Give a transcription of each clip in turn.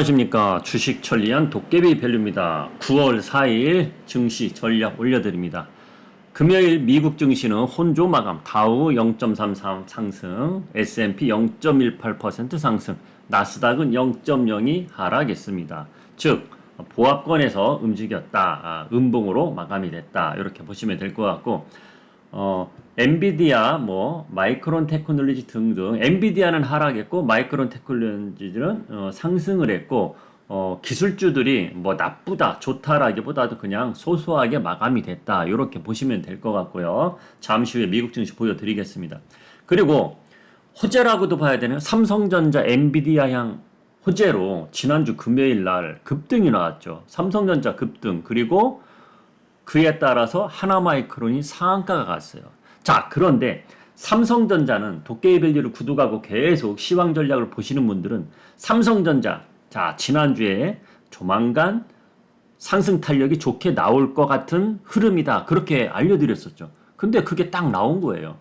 안녕하십니까 주식 천리안 도깨비 밸류입니다. 9월 4일 증시 전략 올려드립니다. 금요일 미국 증시는 혼조 마감 다우 0.33 상승, S&P 0.18% 상승, 나스닥은 0.02 하락했습니다. 즉 보합권에서 움직였다, 아, 음봉으로 마감이 됐다 이렇게 보시면 될 것 같고 어, 엔비디아, 뭐 마이크론 테크놀로지 등등 엔비디아는 하락했고 마이크론 테크놀로지는 어, 상승을 했고 어, 기술주들이 뭐 나쁘다, 좋다라기보다도 그냥 소소하게 마감이 됐다 이렇게 보시면 될 것 같고요. 잠시 후에 미국 증시 보여드리겠습니다. 그리고 호재라고도 봐야 되는 삼성전자, 엔비디아 향 호재로 지난주 금요일 날 급등이 나왔죠. 삼성전자 급등 그리고 그에 따라서 하나마이크론이 상한가가 갔어요. 자, 그런데 삼성전자는 도깨비 밸류를 구독하고 계속 시황 전략을 보시는 분들은 삼성전자, 자, 지난주에 조만간 상승 탄력이 좋게 나올 것 같은 흐름이다. 그렇게 알려드렸었죠. 근데 그게 딱 나온 거예요.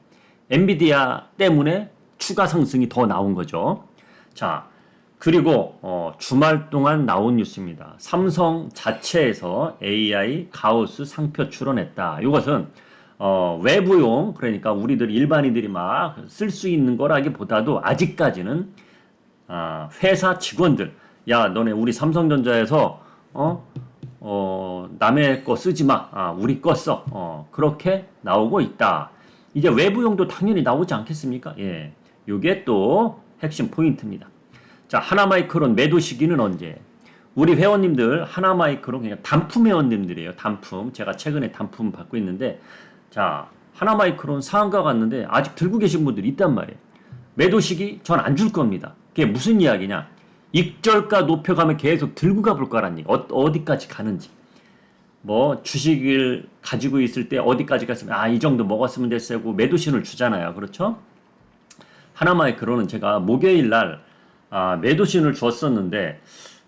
엔비디아 때문에 추가 상승이 더 나온 거죠. 자, 그리고 어, 주말 동안 나온 뉴스입니다. 삼성 자체에서 AI 가우스 상표 출원했다. 이것은 어, 외부용 그러니까 우리들 일반인들이 막 쓸 수 있는 거라기보다도 아직까지는 아, 회사 직원들 야 너네 우리 삼성전자에서 어, 어 남의 거 쓰지 마. 아, 우리 거 써. 어, 그렇게 나오고 있다. 이제 외부용도 당연히 나오지 않겠습니까? 예. 요게 또 핵심 포인트입니다. 자, 하나마이크론 매도 시기는 언제? 우리 회원님들 하나마이크론 그냥 단품 회원님들이에요. 단품. 제가 최근에 단품 받고 있는데 자, 하나마이크론 상한가 갔는데 아직 들고 계신 분들이 있단 말이에요. 매도 시기 전 안 줄 겁니다. 그게 무슨 이야기냐? 익절가 높여가면 계속 들고 가볼 거란 얘기. 어, 어디까지 가는지. 뭐 주식을 가지고 있을 때 어디까지 갔으면 아 이 정도 먹었으면 됐어고 매도 신을 주잖아요. 그렇죠? 하나마이크론은 제가 목요일 날 아, 매도 신을 줬었는데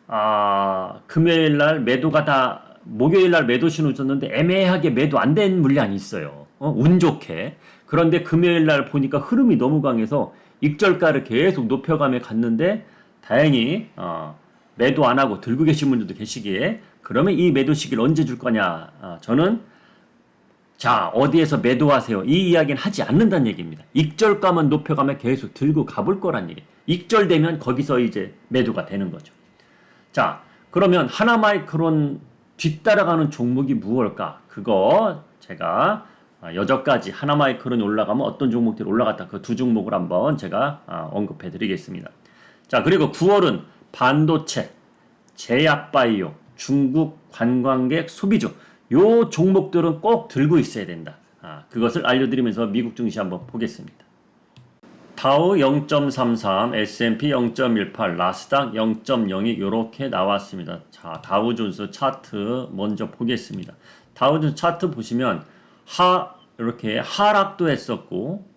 아, 금요일 날 매도가 다 목요일 날 매도 신을 줬는데 애매하게 매도 안 된 물량이 있어요. 어? 운 좋게. 그런데 금요일 날 보니까 흐름이 너무 강해서 익절가를 계속 높여가며 갔는데 다행히 어, 매도 안 하고 들고 계신 분들도 계시기에 그러면 이 매도 시기를 언제 줄 거냐? 어, 저는 자, 어디에서 매도하세요? 이 이야기는 하지 않는다는 얘기입니다. 익절가만 높여가면 계속 들고 가볼 거란 얘기. 익절되면 거기서 이제 매도가 되는 거죠. 자, 그러면 하나마이크론 뒤따라가는 종목이 무엇일까? 그거 제가 아, 여저까지 하나마이크론이 올라가면 어떤 종목들이 올라갔다. 그 두 종목을 한번 제가 아, 언급해 드리겠습니다. 자, 그리고 9월은 반도체, 제약바이오, 중국 관광객 소비주 요 종목들은 꼭 들고 있어야 된다. 아, 그것을 알려드리면서 미국 증시 한번 보겠습니다. 다우 0.33, S&P 0.18, 나스닥 0.02 이렇게 나왔습니다. 자, 다우존스 차트 먼저 보겠습니다. 다우존스 차트 보시면 하 이렇게 하락도 했었고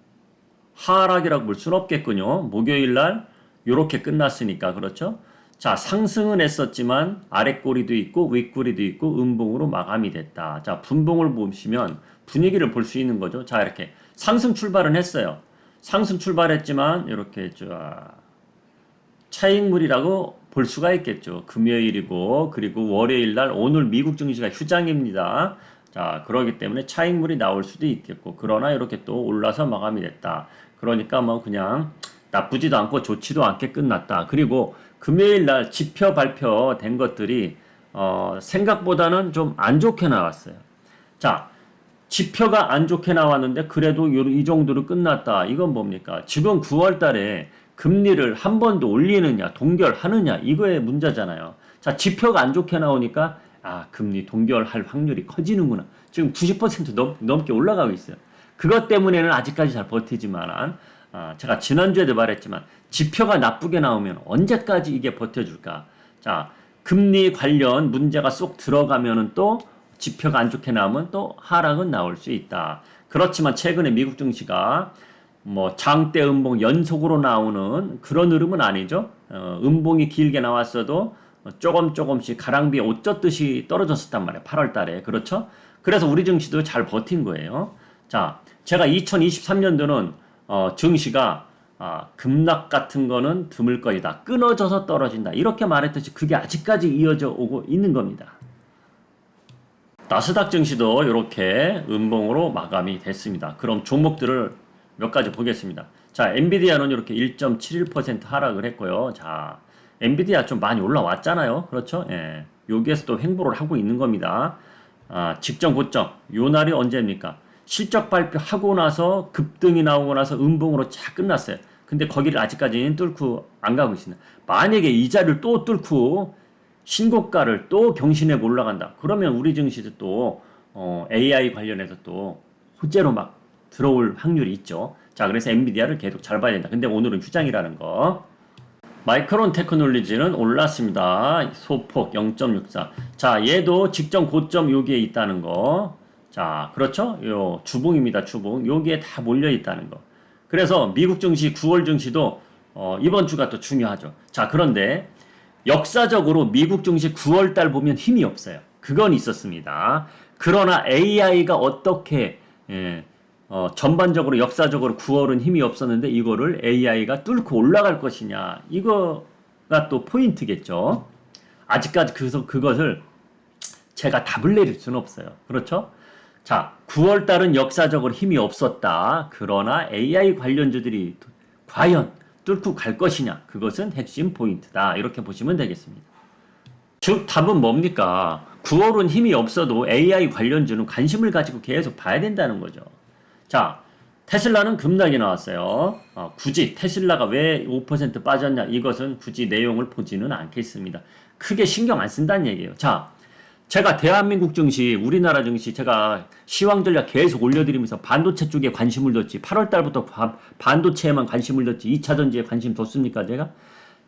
하락이라고 볼 수는 없겠군요. 목요일 날 이렇게 끝났으니까 그렇죠? 자, 상승은 했었지만 아랫꼬리도 있고 윗꼬리도 있고 음봉으로 마감이 됐다. 자, 분봉을 보시면 분위기를 볼 수 있는 거죠. 자, 이렇게 상승 출발은 했어요. 상승 출발했지만 이렇게 쫙 차익물이라고 볼 수가 있겠죠. 금요일이고 그리고 월요일 날 오늘 미국 증시가 휴장입니다. 자, 그러기 때문에 차익물이 나올 수도 있겠고 그러나 이렇게 또 올라서 마감이 됐다. 그러니까 뭐 그냥 나쁘지도 않고 좋지도 않게 끝났다. 그리고 금요일 날 지표 발표된 것들이 어, 생각보다는 좀 안 좋게 나왔어요. 자, 지표가 안 좋게 나왔는데 그래도 이 정도로 끝났다. 이건 뭡니까? 지금 9월 달에 금리를 한 번 더 올리느냐, 동결하느냐, 이거의 문제잖아요. 자, 지표가 안 좋게 나오니까 아, 금리 동결할 확률이 커지는구나. 지금 90% 넘, 넘게 올라가고 있어요. 그것 때문에는 아직까지 잘 버티지만 아, 제가 지난주에도 말했지만 지표가 나쁘게 나오면 언제까지 이게 버텨줄까? 자, 금리 관련 문제가 쏙 들어가면은 또 지표가 안 좋게 나오면 또 하락은 나올 수 있다. 그렇지만 최근에 미국 증시가 뭐 장대 음봉 연속으로 나오는 그런 흐름은 아니죠. 어, 음봉이 길게 나왔어도 조금 조금씩 가랑비에 옷 젖듯이 떨어졌었단 말이에요. 8월 달에. 그렇죠? 그래서 우리 증시도 잘 버틴 거예요. 자, 제가 2023년도는 어, 증시가 아, 급락 같은 거는 드물 거이다. 끊어져서 떨어진다. 이렇게 말했듯이 그게 아직까지 이어져 오고 있는 겁니다. 나스닥 증시도 이렇게 음봉으로 마감이 됐습니다. 그럼 종목들을 몇 가지 보겠습니다. 자, 엔비디아는 이렇게 1.71% 하락을 했고요. 자, 엔비디아 좀 많이 올라왔잖아요. 그렇죠? 예. 여기에서 또 횡보를 하고 있는 겁니다. 아, 직전 고점. 요 날이 언제입니까? 실적 발표하고 나서 급등이 나오고 나서 음봉으로 쫙 끝났어요. 근데 거기를 아직까지는 뚫고 안 가고 있습니다. 만약에 이 자리를 또 뚫고 신고가를 또 경신하고 올라간다. 그러면 우리 증시도 또 어, AI 관련해서 또 호재로 막 들어올 확률이 있죠. 자, 그래서 엔비디아를 계속 잘 봐야 된다. 근데 오늘은 휴장이라는 거. 마이크론 테크놀리지는 올랐습니다. 소폭 0.64. 자, 얘도 직전 고점 여기에 있다는 거. 자, 그렇죠? 요 주봉입니다. 주봉. 여기에 다 몰려 있다는 거. 그래서 미국 증시 9월 증시도 어, 이번 주가 또 중요하죠. 자, 그런데 역사적으로 미국 증시 9월 달 보면 힘이 없어요. 그건 있었습니다. 그러나 AI가 어떻게 예, 어, 전반적으로 역사적으로 9월은 힘이 없었는데 이거를 AI가 뚫고 올라갈 것이냐 이거가 또 포인트겠죠. 아직까지 그, 그것을 제가 답을 내릴 수는 없어요. 그렇죠? 자, 9월 달은 역사적으로 힘이 없었다. 그러나 AI 관련주들이 과연 뚫고 갈 것이냐? 그것은 핵심 포인트다. 이렇게 보시면 되겠습니다. 즉, 답은 뭡니까? 9월은 힘이 없어도 AI 관련주는 관심을 가지고 계속 봐야 된다는 거죠. 자, 테슬라는 급락이 나왔어요. 어, 굳이 테슬라가 왜 5% 빠졌냐? 이것은 굳이 내용을 보지는 않겠습니다. 크게 신경 안 쓴다는 얘기예요. 자, 제가 대한민국 증시, 우리나라 증시 제가 시황 전략 계속 올려드리면서 반도체 쪽에 관심을 뒀지. 8월 달부터 반도체에만 관심을 뒀지. 2차 전지에 관심 뒀습니까, 제가?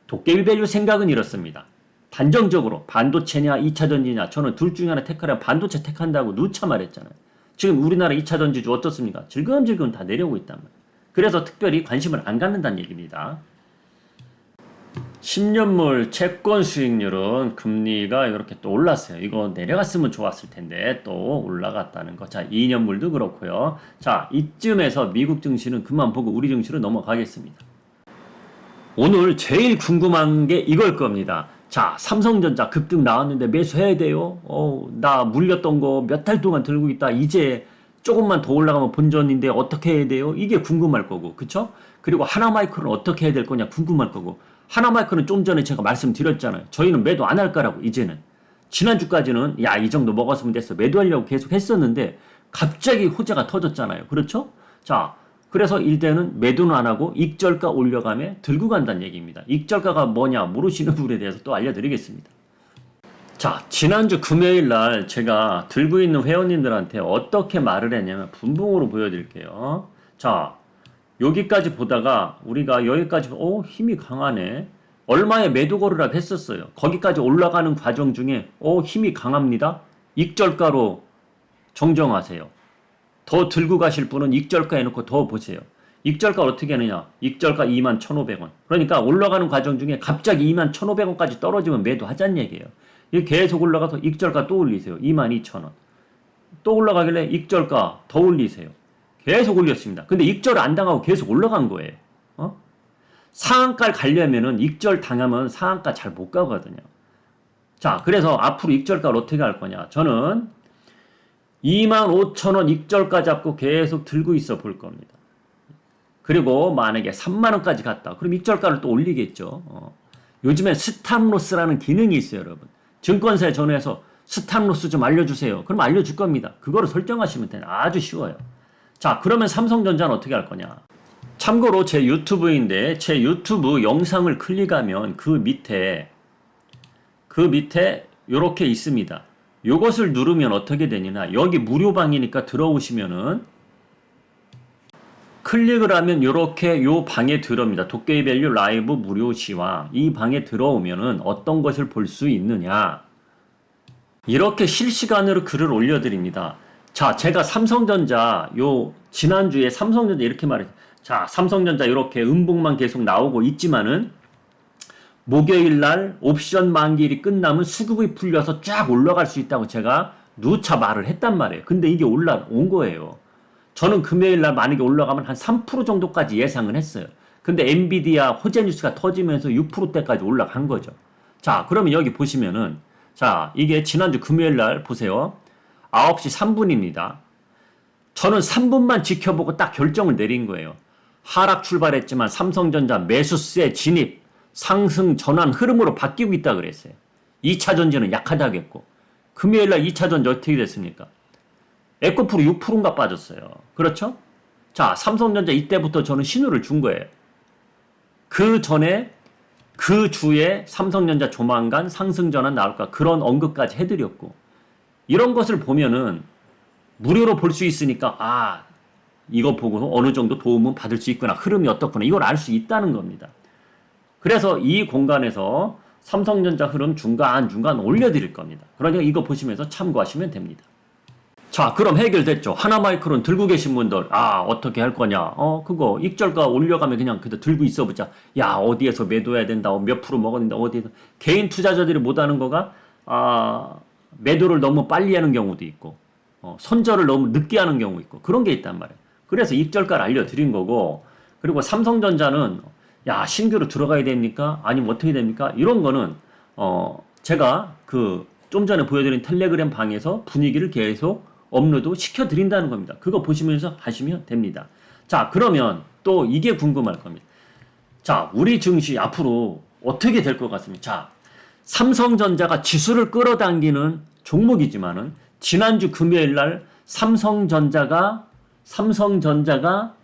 도깨비 밸류 생각은 이렇습니다. 단정적으로 반도체냐 2차 전지냐 저는 둘 중에 하나 택하라 반도체 택한다고 누차 말했잖아요. 지금 우리나라 2차 전지주 어떻습니까? 질금질금 다 내려오고 있단 말이에요. 그래서 특별히 관심을 안 갖는다는 얘기입니다. 10년물 채권 수익률은 금리가 이렇게 또 올랐어요. 이거 내려갔으면 좋았을 텐데 또 올라갔다는 거. 자, 2년물도 그렇고요. 자, 이쯤에서 미국 증시는 그만 보고 우리 증시로 넘어가겠습니다. 오늘 제일 궁금한 게 이걸 겁니다. 자, 삼성전자 급등 나왔는데 매수해야 돼요. 어, 나 물렸던 거 몇 달 동안 들고 있다. 이제 조금만 더 올라가면 본전인데 어떻게 해야 돼요? 이게 궁금할 거고, 그쵸? 그리고 하나마이크로는 어떻게 해야 될 거냐 궁금할 거고, 하나마이크는 좀 전에 제가 말씀드렸잖아요. 저희는 매도 안 할 거라고, 이제는. 지난주까지는, 야, 이 정도 먹었으면 됐어. 매도하려고 계속 했었는데, 갑자기 호재가 터졌잖아요. 그렇죠? 자, 그래서 일대는 매도는 안 하고 익절가 올려가며 들고 간다는 얘기입니다. 익절가가 뭐냐 모르시는 분에 대해서 또 알려드리겠습니다. 자, 지난주 금요일 날 제가 들고 있는 회원님들한테 어떻게 말을 했냐면 분봉으로 보여드릴게요. 자, 여기까지 보다가 우리가 여기까지 어 힘이 강하네. 얼마에 매도 거래를 했었어요. 거기까지 올라가는 과정 중에 어 힘이 강합니다. 익절가로 정정하세요. 더 들고 가실 분은 익절가 해놓고 더 보세요. 익절가 어떻게 하느냐? 익절가 2만 1,500원. 그러니까 올라가는 과정 중에 갑자기 2만 1,500원까지 떨어지면 매도하자는 얘기예요. 계속 올라가서 익절가 또 올리세요. 2만 2천원. 또 올라가길래 익절가 더 올리세요. 계속 올렸습니다. 근데 익절 안 당하고 계속 올라간 거예요. 어? 상한가를 가려면은 익절 당하면 상한가 잘 못 가거든요. 자, 그래서 앞으로 익절가를 어떻게 할 거냐? 저는 2만 5천 원 익절가 잡고 계속 들고 있어 볼 겁니다. 그리고 만약에 3만 원까지 갔다. 그럼 익절가를 또 올리겠죠. 어. 요즘에 스탑로스라는 기능이 있어요, 여러분. 증권사에 전화해서 스탑로스 좀 알려주세요. 그럼 알려줄 겁니다. 그거를 설정하시면 돼요. 아주 쉬워요. 자, 그러면 삼성전자는 어떻게 할 거냐? 참고로 제 유튜브인데 제 유튜브 영상을 클릭하면 그 밑에 그 밑에 이렇게 있습니다. 요것을 누르면 어떻게 되느냐 여기 무료방이니까 들어오시면은 클릭을 하면 이렇게 요 방에 들어옵니다. 도깨비 밸류 라이브 무료 시황 이 방에 들어오면은 어떤 것을 볼 수 있느냐 이렇게 실시간으로 글을 올려드립니다. 자, 제가 삼성전자 요 지난주에 삼성전자 이렇게 말했 자, 삼성전자 이렇게 음봉만 계속 나오고 있지만은 목요일 날 옵션 만기일이 끝나면 수급이 풀려서 쫙 올라갈 수 있다고 제가 누차 말을 했단 말이에요. 근데 이게 올라온 거예요. 저는 금요일 날 만약에 올라가면 한 3% 정도까지 예상을 했어요. 근데 엔비디아 호재 뉴스가 터지면서 6%대까지 올라간 거죠. 자, 그러면 여기 보시면은 자, 이게 지난주 금요일 날 보세요. 9시 3분입니다. 저는 3분만 지켜보고 딱 결정을 내린 거예요. 하락 출발했지만 삼성전자 매수세 진입, 상승 전환 흐름으로 바뀌고 있다 그랬어요. 2차 전지는 약하다겠고. 금요일 날 2차 전지 어떻게 됐습니까? 에코프로 6%인가 빠졌어요. 그렇죠? 자, 삼성전자 이때부터 저는 신호를 준 거예요. 그 전에 그 주에 삼성전자 조만간 상승 전환 나올까 그런 언급까지 해드렸고 이런 것을 보면은 무료로 볼 수 있으니까 아 이거 보고 어느 정도 도움은 받을 수 있구나 흐름이 어떻구나 이걸 알 수 있다는 겁니다. 그래서 이 공간에서 삼성전자 흐름 중간 중간 올려드릴 겁니다. 그러니까 이거 보시면서 참고하시면 됩니다. 자, 그럼 해결됐죠. 하나마이크론 들고 계신 분들, 아, 어떻게 할 거냐. 어, 그거, 익절가 올려가면 그냥 그대로 들고 있어 보자. 야, 어디에서 매도해야 된다. 어, 몇 프로 먹었는데, 어디에서. 개인 투자자들이 못하는 거가, 아, 매도를 너무 빨리 하는 경우도 있고, 어, 선절을 너무 늦게 하는 경우 있고, 그런 게 있단 말이에요. 그래서 익절가를 알려드린 거고, 그리고 삼성전자는, 야, 신규로 들어가야 됩니까? 아니면 어떻게 됩니까? 이런 거는, 어, 제가 그, 좀 전에 보여드린 텔레그램 방에서 분위기를 계속 업로드 시켜 드린다는 겁니다. 그거 보시면서 하시면 됩니다. 자, 그러면 또 이게 궁금할 겁니다. 자, 우리 증시 앞으로 어떻게 될 것 같습니까? 자, 삼성전자가 지수를 끌어당기는 종목이지만은 지난주 금요일 날 삼성전자가 삼성전자가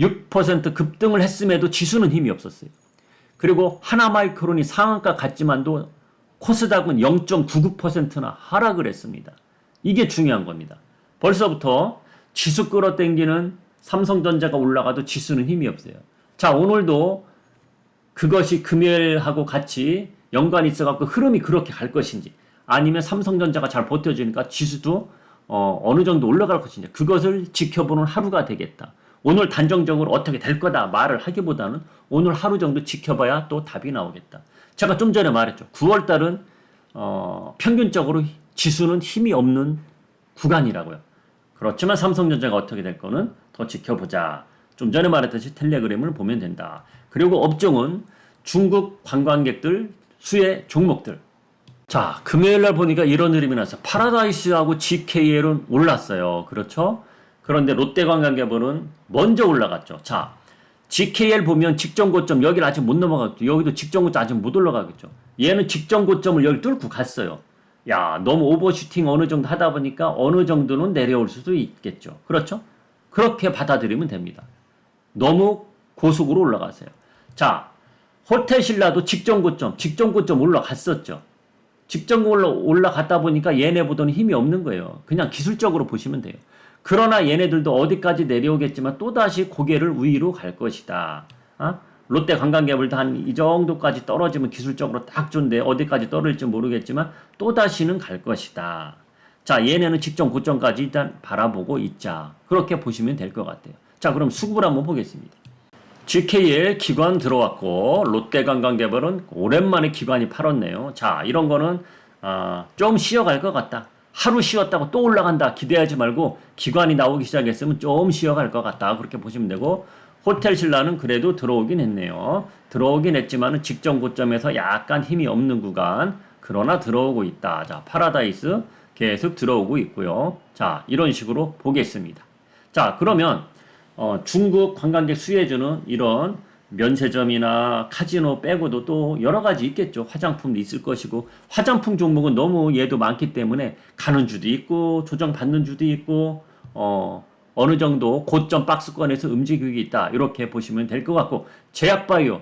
6% 급등을 했음에도 지수는 힘이 없었어요. 그리고 하나마이크론이 상한가 갔지만도 코스닥은 0.99%나 하락을 했습니다. 이게 중요한 겁니다. 벌써부터 지수 끌어당기는 삼성전자가 올라가도 지수는 힘이 없어요. 자, 오늘도 그것이 금요일하고 같이 연관이 있어갖고 흐름이 그렇게 갈 것인지 아니면 삼성전자가 잘 버텨주니까 지수도 어, 어느 정도 올라갈 것인지 그것을 지켜보는 하루가 되겠다. 오늘 단정적으로 어떻게 될 거다 말을 하기보다는 오늘 하루 정도 지켜봐야 또 답이 나오겠다. 제가 좀 전에 말했죠. 9월 달은 어, 평균적으로 지수는 힘이 없는 구간이라고요. 그렇지만 삼성전자가 어떻게 될 거는 더 지켜보자. 좀 전에 말했듯이 텔레그램을 보면 된다. 그리고 업종은 중국 관광객들 수혜 종목들. 자, 금요일 날 보니까 이런 흐름이 나서 파라다이스하고 GKL은 올랐어요. 그렇죠? 그런데 롯데관광개발은 먼저 올라갔죠. 자, GKL 보면 직전 고점 여기를 아직 못 넘어갔죠. 여기도 직전 고점 아직 못 올라가겠죠. 얘는 직전 고점을 여기 뚫고 갔어요. 야, 너무 오버슈팅 어느 정도 하다 보니까 어느 정도는 내려올 수도 있겠죠. 그렇죠? 그렇게 받아들이면 됩니다. 너무 고속으로 올라가세요. 자, 호텔 신라도 직전 고점, 직전 고점 올라갔었죠. 직전 올라, 올라갔다 보니까 얘네보다는 힘이 없는 거예요. 그냥 기술적으로 보시면 돼요. 그러나 얘네들도 어디까지 내려오겠지만 또다시 고개를 위로 갈 것이다. 어? 롯데 관광개발도 한 이 정도까지 떨어지면 기술적으로 딱 좋은데 어디까지 떨어질지 모르겠지만 또다시는 갈 것이다. 자, 얘네는 직전 고점까지 일단 바라보고 있자. 그렇게 보시면 될 것 같아요. 자, 그럼 수급을 한번 보겠습니다. GK에 기관 들어왔고 롯데 관광개발은 오랜만에 기관이 팔았네요. 자, 이런 거는 어, 좀 쉬어갈 것 같다. 하루 쉬었다고 또 올라간다 기대하지 말고 기관이 나오기 시작했으면 좀 쉬어갈 것 같다 그렇게 보시면 되고 호텔 신라는 그래도 들어오긴 했네요. 들어오긴 했지만 직전 고점에서 약간 힘이 없는 구간 그러나 들어오고 있다. 자 파라다이스 계속 들어오고 있고요. 자 이런 식으로 보겠습니다. 자 그러면 어, 중국 관광객 수혜주는 이런 면세점이나 카지노 빼고도 또 여러 가지 있겠죠. 화장품도 있을 것이고 화장품 종목은 너무 얘도 많기 때문에 가는 주도 있고 조정 받는 주도 있고 어 어느 정도 고점 박스권에서 움직이고 있다. 이렇게 보시면 될 것 같고 제약바이오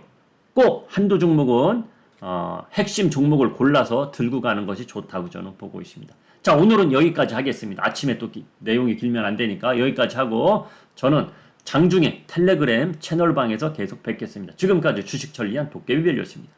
꼭 한두 종목은 어, 핵심 종목을 골라서 들고 가는 것이 좋다고 저는 보고 있습니다. 자 오늘은 여기까지 하겠습니다. 아침에 또 기, 내용이 길면 안 되니까 여기까지 하고 저는 장중에 텔레그램 채널방에서 계속 뵙겠습니다. 지금까지 주식 천리안 도깨비별이었습니다.